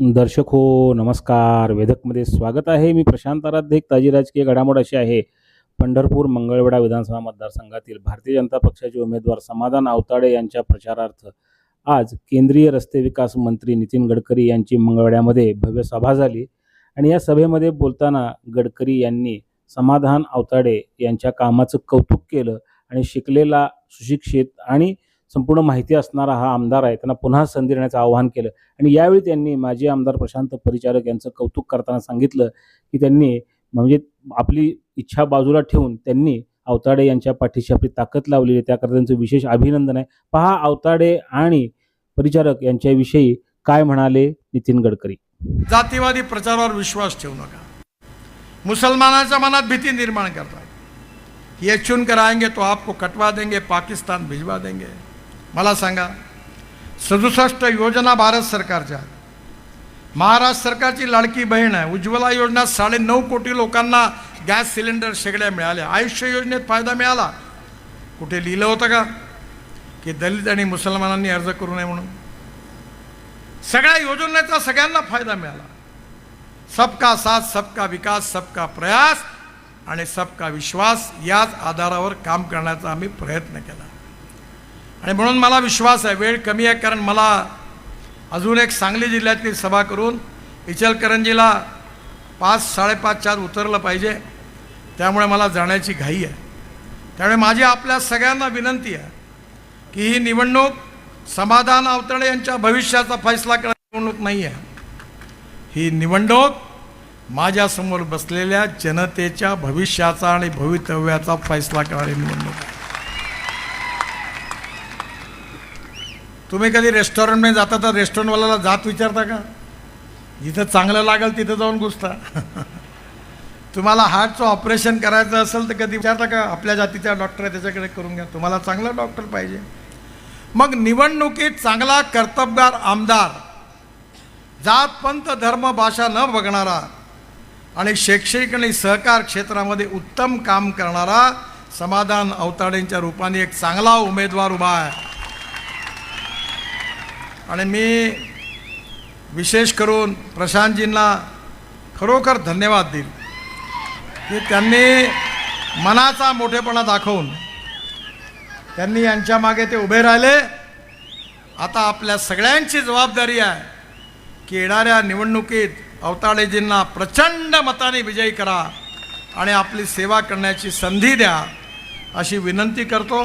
दर्शक हो नमस्कार. वेधकमध्ये स्वागत आहे. मी प्रशांत आराध्य ताजी राजकीय घडामोड अशी आहे. पंढरपूर मंगळवेढा विधानसभा मतदारसंघातील भारतीय जनता पक्षाचे उमेदवार समाधान आवताडे यांच्या प्रचारार्थ आज केंद्रीय रस्ते विकास मंत्री नितीन गडकरी यांची मंगळवेढ्यामध्ये भव्य सभा झाली. आणि या सभेमध्ये बोलताना गडकरी यांनी समाधान आवताडे यांच्या कामाचं कौतुक केलं आणि शिकलेला सुशिक्षित आणि संपूर्ण माहिती असणारा हा आमदार आहे. त्यांना पुन्हा संधी देण्याचं आवाहन केलं. आणि यावेळी त्यांनी माजी आमदार प्रशांत परिचारक यांचं कौतुक करताना सांगितलं की त्यांनी म्हणजे आपली इच्छा बाजूला ठेवून त्यांनी अवताडे यांच्या पाठीशी आपली ताकद लावलेली आहे. त्याकरता त्यांचं विशेष अभिनंदन आहे. पहा अवताडे आणि परिचारक यांच्याविषयी काय म्हणाले नितीन गडकरी. जातीवादी प्रचारावर विश्वास ठेवू नका. मुसलमानाच्या मनात भीती निर्माण करतात. ये चुन कर आएंगे तो आपको कटवा देंगे पाकिस्तान भिजवा देंगे. मला सांगा सदुसष्ट योजना भारत सरकारच्या. महाराष्ट्र सरकारची लाडकी बहीण आहे. उज्ज्वला योजना साडे नऊ कोटी लोकांना गॅस सिलेंडर शेगड्या मिळाल्या. आयुष्य योजनेत फायदा मिळाला. कुठे लिहिलं होतं का? की दलित आणि मुसलमानांनी अर्ज करू नये म्हणून. सगळ्या योजनेचा सगळ्यांना फायदा मिळाला. सबका साथ सबका विकास सबका प्रयास आणि सबका विश्वास याच आधारावर काम करण्याचा आम्ही प्रयत्न केला. आणि म्हणून मला विश्वास आहे वेळ कमी आहे कारण मला अजून एक सांगली जिल्ह्यातली सभा करून इचलकरंजीला पाच साडेपाचच्या आत उतरलं पाहिजे. त्यामुळे मला जाण्याची घाई आहे. त्यामुळे माझी आपल्या सगळ्यांना विनंती आहे की ही निवडणूक समाधान आवतडे यांच्या भविष्याचा फैसला करणारी निवडणूक नाही आहे. ही निवडणूक माझ्यासमोर बसलेल्या जनतेच्या भविष्याचा आणि भवितव्याचा फैसला करणारी निवडणूक आहे. तुम्ही कधी रेस्टॉरंटमध्ये जाता तर रेस्टॉरंटवाल्याला जात विचारता का? जिथं चांगलं लागेल तिथं जाऊन घुसता. तुम्हाला हार्टचं ऑपरेशन करायचं असेल तर कधी विचारता का? आपल्या जातीचा डॉक्टर आहे त्याच्याकडे करून घ्या. तुम्हाला चांगला डॉक्टर पाहिजे. मग निवडणुकीत चांगला कर्तबगार आमदार जात पंथ धर्म भाषा न बघणारा आणि शैक्षणिक आणि सहकार क्षेत्रामध्ये उत्तम काम करणारा समाधान अवताडेंच्या रूपाने एक चांगला उमेदवार उभा आहे. आणि मी विशेष करून प्रशांतजींना खरोखर धन्यवाद देईल की त्यांनी मनाचा मोठेपणा दाखवून त्यांनी यांच्या मागे ते उभे राहिले. आता आपल्या सगळ्यांची जबाबदारी आहे की येणाऱ्या निवडणुकीत अवताडेजींना प्रचंड मताने विजयी करा आणि आपली सेवा करण्याची संधी द्या अशी विनंती करतो.